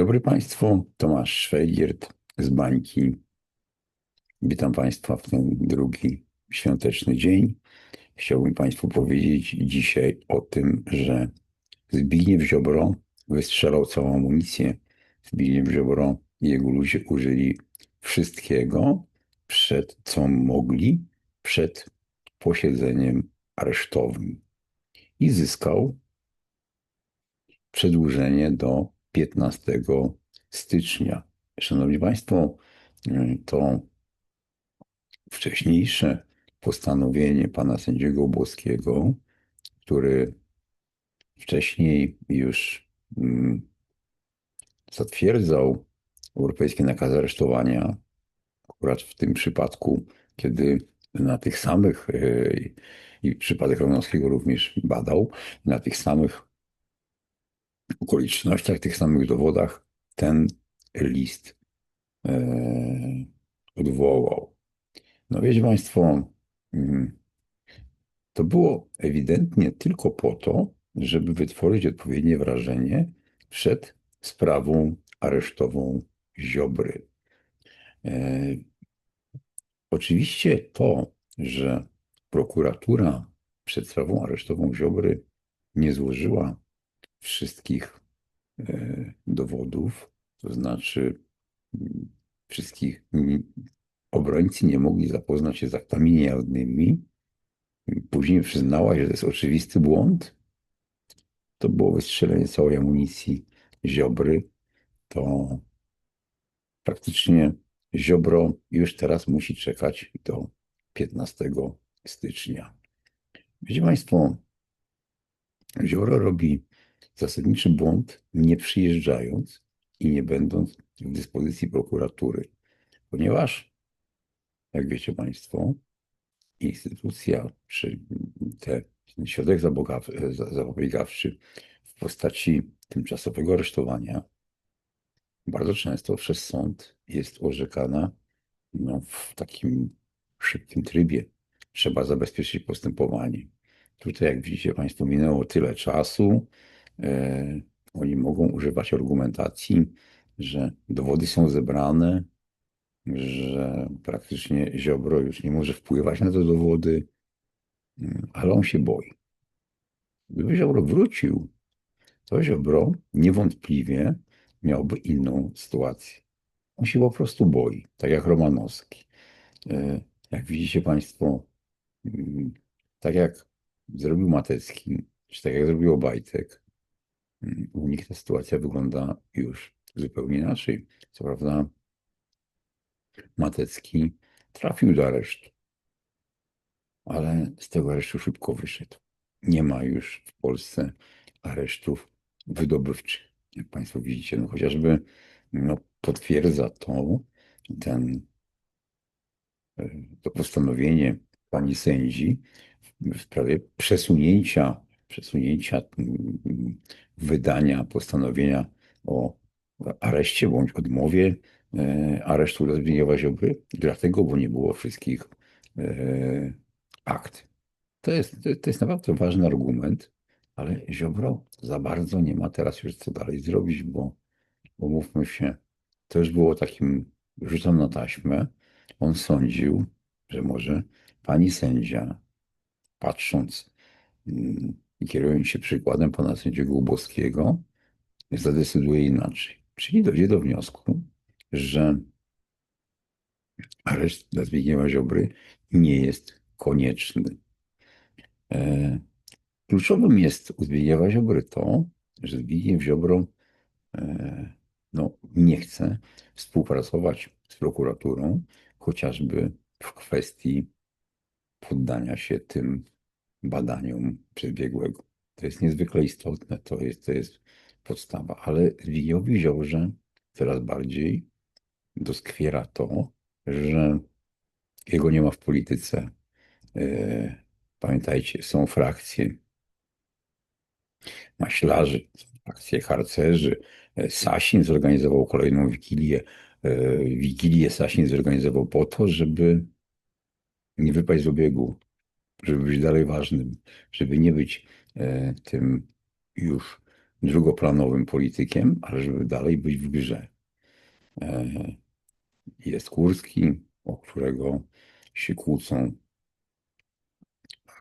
dobry Państwu, Tomasz Szwajgiert z Bańki. Witam Państwa w ten drugi świąteczny dzień. Chciałbym Państwu powiedzieć dzisiaj o tym, że Zbigniew Ziobro wystrzelał całą amunicję. Zbigniew Ziobro i jego ludzie użyli wszystkiego, przed co mogli, przed posiedzeniem aresztowym. I zyskał przedłużenie do 15 stycznia. Szanowni Państwo, to wcześniejsze postanowienie pana sędziego Błoskiego, który wcześniej już mm, zatwierdzał europejskie nakazy aresztowania, akurat w tym przypadku, kiedy na tych samych, e, i przypadek Romanowskiego również badał, na tych samych okolicznościach, tych samych dowodach ten list e, odwołał. No wiecie Państwo, mm, to było ewidentnie tylko po to, żeby wytworzyć odpowiednie wrażenie przed sprawą aresztową Ziobry. E, oczywiście to, że prokuratura przed sprawą aresztową Ziobry nie złożyła wszystkich e, dowodów, to znaczy mm, wszystkich obrońcy nie mogli zapoznać się z aktami niejawnymi. Później przyznała, że to jest oczywisty błąd. To było wystrzelenie całej amunicji Ziobry. To praktycznie Ziobro już teraz musi czekać do 15 stycznia. Wiecie Państwo, Ziobro robi zasadniczy błąd, nie przyjeżdżając i nie będąc w dyspozycji prokuratury, ponieważ, jak wiecie Państwo, instytucja, czy te, środek zapobiegawczy w postaci tymczasowego aresztowania bardzo często przez sąd jest orzekana no, w takim szybkim trybie. Trzeba zabezpieczyć postępowanie. Tutaj, jak widzicie Państwo, minęło tyle czasu, oni mogą używać argumentacji, że dowody są zebrane, że praktycznie Ziobro już nie może wpływać na te dowody, ale on się boi. Gdyby Ziobro wrócił, to Ziobro niewątpliwie miałby inną sytuację. On się po prostu boi, tak jak Romanowski. E, jak widzicie Państwo, mm, tak jak zrobił Matecki, czy tak jak zrobił Obajtek, u nich ta sytuacja wygląda już zupełnie inaczej. Co prawda, Matecki trafił do aresztu, ale z tego aresztu szybko wyszedł. Nie ma już w Polsce aresztów wydobywczych. Jak Państwo widzicie, no chociażby no, potwierdza to ten, e, to postanowienie pani sędzi w sprawie przesunięcia przesunięcia mm, wydania postanowienia o areszcie bądź odmowie e, aresztu Zbigniewa Ziobry, dlatego, bo nie było wszystkich e, akt. To jest, to jest naprawdę ważny argument, ale Ziobro za bardzo nie ma teraz już co dalej zrobić, bo umówmy się, to już było takim rzutem na taśmę. On sądził, że może pani sędzia, patrząc mm, i kierując się przykładem pana sędziego Uboskiego, zadecyduje inaczej. Czyli dojdzie do wniosku, że areszt dla Zbigniewa Ziobry nie jest konieczny. E, kluczowym jest u Zbigniewa Ziobry to, że Zbigniew Ziobro e, no, nie chce współpracować z prokuraturą, chociażby w kwestii poddania się tym badaniom przebiegłego. To jest niezwykle istotne, to jest, to jest podstawa. Ale Zbigniewowi Ziobrze coraz bardziej doskwiera to, że jego nie ma w polityce. E, pamiętajcie, są frakcje maślarzy, frakcje harcerzy. E, Sasin zorganizował kolejną wigilię. E, wigilię Sasin zorganizował po to, żeby nie wypaść z obiegu żeby być dalej ważnym, żeby nie być e, tym już drugoplanowym politykiem, ale żeby dalej być w grze. E, jest Kurski, o którego się kłócą,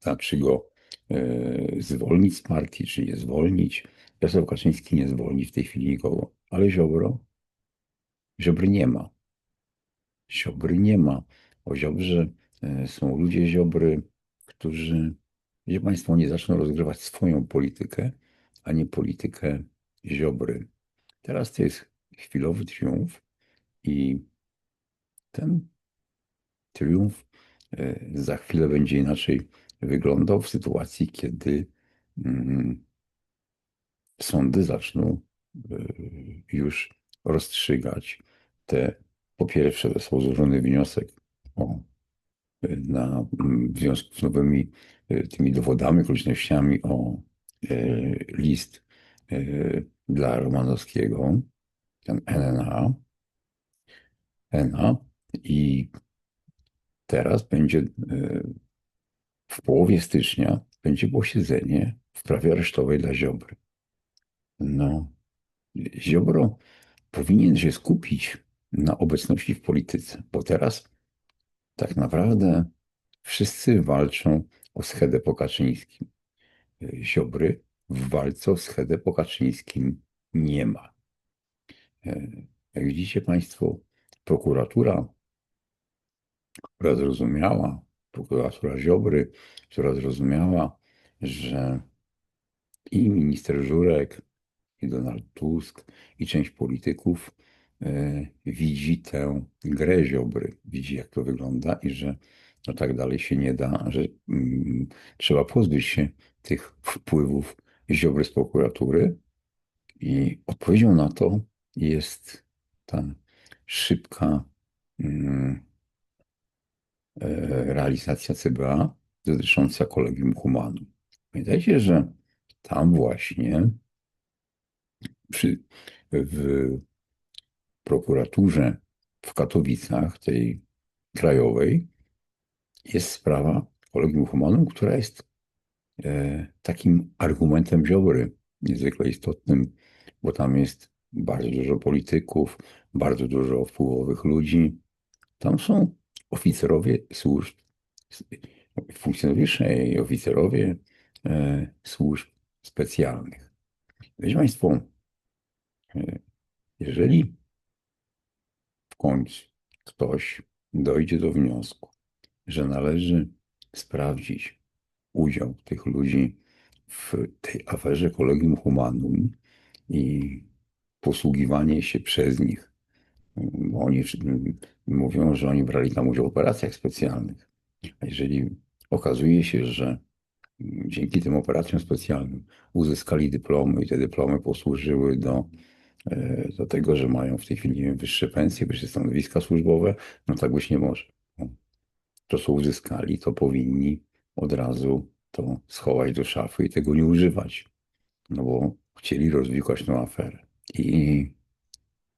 tak, czy go e, zwolnić z partii, czy nie zwolnić. Jarosław Kaczyński nie zwolni w tej chwili nikogo, ale Ziobro, Ziobry nie ma. Ziobry nie ma. O Ziobrze są ludzie Ziobry, którzy, gdzie Państwo nie zaczną rozgrywać swoją politykę, a nie politykę Ziobry. Teraz to jest chwilowy triumf i ten triumf e, za chwilę będzie inaczej wyglądał w sytuacji, kiedy mm, sądy zaczną e, już rozstrzygać te, po pierwsze został złożony wniosek na, w związku z nowymi tymi dowodami, okolicznościami o list dla Romanowskiego, ten NNA, NA i teraz będzie e, w połowie stycznia będzie posiedzenie w prawie aresztowej dla Ziobry. No, Ziobro powinien się skupić na obecności w polityce, bo teraz tak naprawdę wszyscy walczą o schedę po Kaczyńskim. Ziobry w walce o schedę po Kaczyńskim nie ma. E, jak widzicie Państwo, prokuratura która zrozumiała, prokuratura Ziobry, która zrozumiała, że i minister Żurek, i Donald Tusk, i część polityków widzi tę grę Ziobry, widzi jak to wygląda i że no tak dalej się nie da, że mm, trzeba pozbyć się tych wpływów Ziobry z prokuratury i odpowiedzią na to jest ta szybka mm, E, realizacja CBA dotycząca kolegium humanum. Pamiętajcie, że tam właśnie przy, w prokuraturze w Katowicach, tej krajowej, jest sprawa kolegium humanum, która jest e, takim argumentem Ziobry, niezwykle istotnym, bo tam jest bardzo dużo polityków, bardzo dużo wpływowych ludzi. Tam są oficerowie służb, funkcjonariusze i oficerowie e, służb specjalnych. Wiecie Państwo, e, jeżeli w końcu ktoś dojdzie do wniosku, że należy sprawdzić udział tych ludzi w tej aferze Kolegium Humanum i posługiwanie się przez nich oni mówią, że oni brali tam udział w operacjach specjalnych. A jeżeli okazuje się, że dzięki tym operacjom specjalnym uzyskali dyplomy i te dyplomy posłużyły do, e, do tego, że mają w tej chwili wyższe pensje, wyższe stanowiska służbowe, no tak być nie może. To, co uzyskali, to powinni od razu to schować do szafy i tego nie używać. No bo chcieli rozwikłać tę aferę. I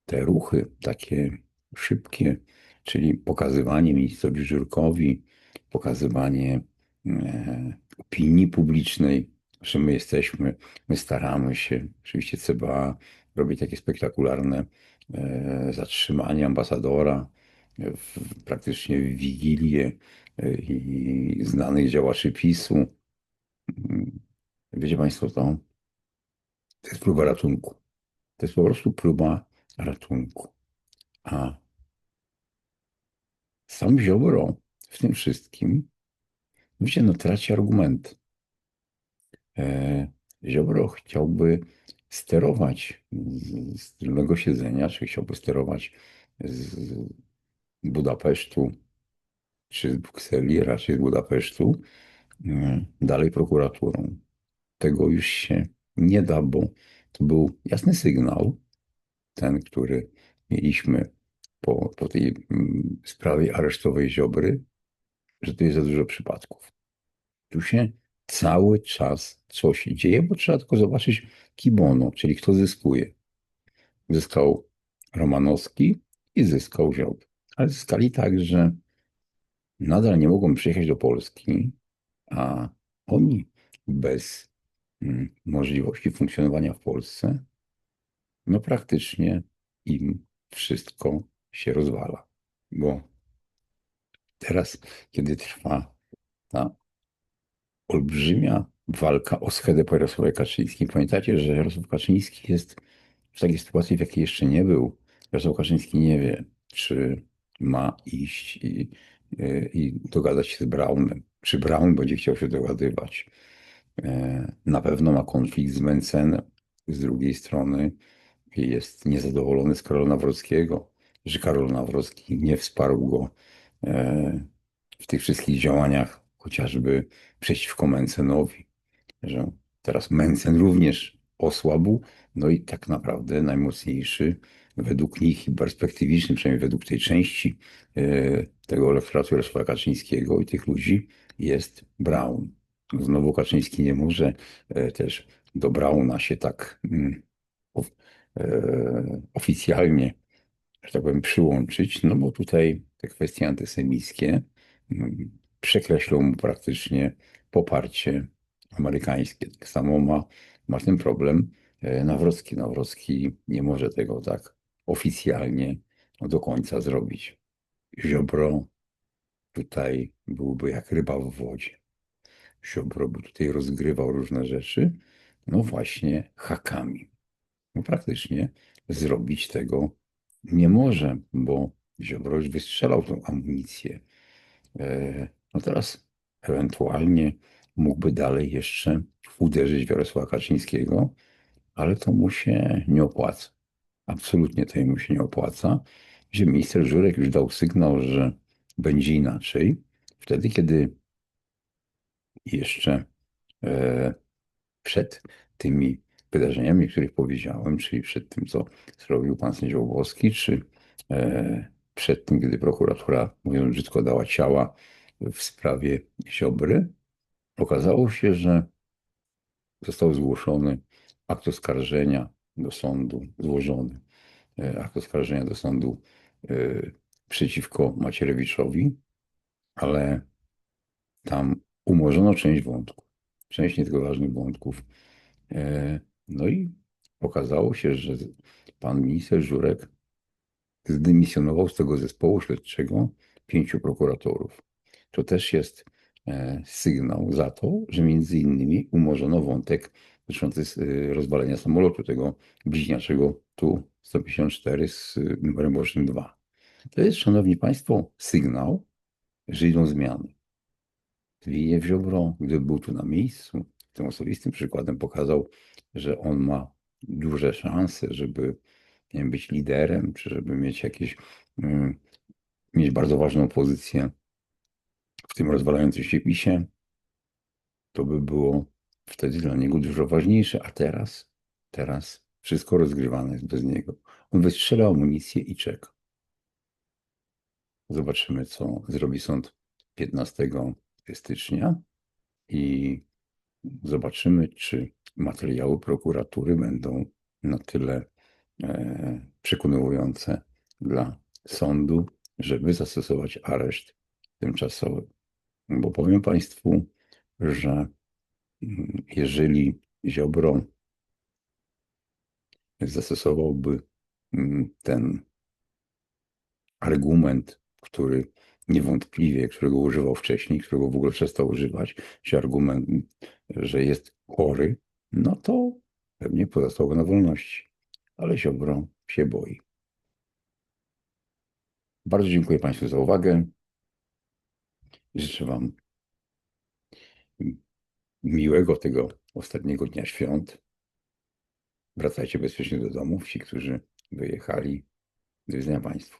te ruchy takie szybkie, czyli pokazywanie ministrowi Żurkowi, pokazywanie e, opinii publicznej, że my jesteśmy, my staramy się, oczywiście CBA robi takie spektakularne e, zatrzymanie ambasadora w, praktycznie w wigilię e, i znanych działaczy PiSu. Wiecie Państwo, to, to jest próba ratunku. To jest po prostu próba ratunku. A sam Ziobro w tym wszystkim, wiecie, no traci argument. E, Ziobro chciałby sterować z tylnego siedzenia, czy chciałby sterować z Budapesztu, czy z Brukseli, raczej z Budapesztu, e, dalej prokuraturą. Tego już się nie da, bo to był jasny sygnał, ten, który mieliśmy po, po tej mm, sprawie aresztowej Ziobry, że tu jest za dużo przypadków. Tu się cały czas coś dzieje, bo trzeba tylko zobaczyć kibono, czyli kto zyskuje. Zyskał Romanowski i zyskał Ziobry. Ale zyskali tak, że nadal nie mogą przyjechać do Polski, a oni bez mm, możliwości funkcjonowania w Polsce, no praktycznie im wszystko się rozwala. Bo teraz, kiedy trwa ta olbrzymia walka o schedę po Jarosławie Kaczyńskim, pamiętacie, że Jarosław Kaczyński jest w takiej sytuacji, w jakiej jeszcze nie był. Jarosław Kaczyński nie wie, czy ma iść i, i dogadać się z Braunem, czy Braun będzie chciał się dogadywać. E, na pewno ma konflikt z Mencenem. Z drugiej strony jest niezadowolony z Karola Nawrockiego, że Karol Nawrocki nie wsparł go e, w tych wszystkich działaniach, chociażby przeciwko Mencenowi, że teraz Mencen również osłabł, no i tak naprawdę najmocniejszy według nich i perspektywiczny, przynajmniej według tej części e, tego elektoratu Jarosława Kaczyńskiego i tych ludzi jest Braun. Znowu Kaczyński nie może e, też do Brauna się tak mm, e, oficjalnie, że tak powiem, przyłączyć, no bo tutaj te kwestie antysemickie mm, przekreślą mu praktycznie poparcie amerykańskie. Tak samo ma, ma ten problem Nawrocki. Nawrocki nie może tego tak oficjalnie do końca zrobić. Ziobro tutaj byłby jak ryba w wodzie. Ziobro by tutaj rozgrywał różne rzeczy, no właśnie hakami. No praktycznie zrobić tego nie może, bo Ziobro już wystrzelał tą amunicję. No teraz ewentualnie mógłby dalej jeszcze uderzyć w Jarosława Kaczyńskiego, ale to mu się nie opłaca. Absolutnie to mu się nie opłaca, że minister Żurek już dał sygnał, że będzie inaczej. Wtedy, kiedy jeszcze e, przed tymi wydarzeniami, o których powiedziałem, czyli przed tym, co zrobił pan sędzia Włoski, czy e, przed tym, kiedy prokuratura, mówiąc brzydko, dała ciała w sprawie Ziobry, okazało się, że został zgłoszony akt oskarżenia do sądu, złożony e, akt oskarżenia do sądu e, przeciwko Macierewiczowi, ale tam umorzono część wątków, część nie ważnych wątków. E, no i okazało się, że pan minister Żurek zdymisjonował z tego zespołu śledczego pięciu prokuratorów. To też jest sygnał za to, że między innymi umorzono wątek dotyczący y, rozwalenia samolotu, tego bliźniaczego Tu-154 z numerem bocznym 2. To jest, szanowni państwo, sygnał, że idą zmiany. Zbigniew Ziobro, gdyby był tu na miejscu, tym osobistym przykładem pokazał, że on ma duże szanse, żeby wiem, być liderem, czy żeby mieć jakieś, um, mieć bardzo ważną pozycję tym rozwalającym się PiSie, to by było wtedy dla niego dużo ważniejsze, a teraz, teraz wszystko rozgrywane jest bez niego. On wystrzela amunicję i czeka. Zobaczymy, co zrobi sąd 15 stycznia i zobaczymy, czy materiały prokuratury będą na tyle e, przekonujące dla sądu, żeby zastosować areszt tymczasowy. Bo powiem Państwu, że jeżeli Ziobro zastosowałby mm, ten argument, który niewątpliwie, którego używał wcześniej, którego w ogóle przestał używać, czy argument, że jest chory, no to pewnie pozostał na wolności. Ale Ziobro się boi. Bardzo dziękuję Państwu za uwagę. Życzę Wam miłego tego ostatniego dnia świąt. Wracajcie bezpiecznie do domów, ci, którzy wyjechali. Do widzenia Państwu.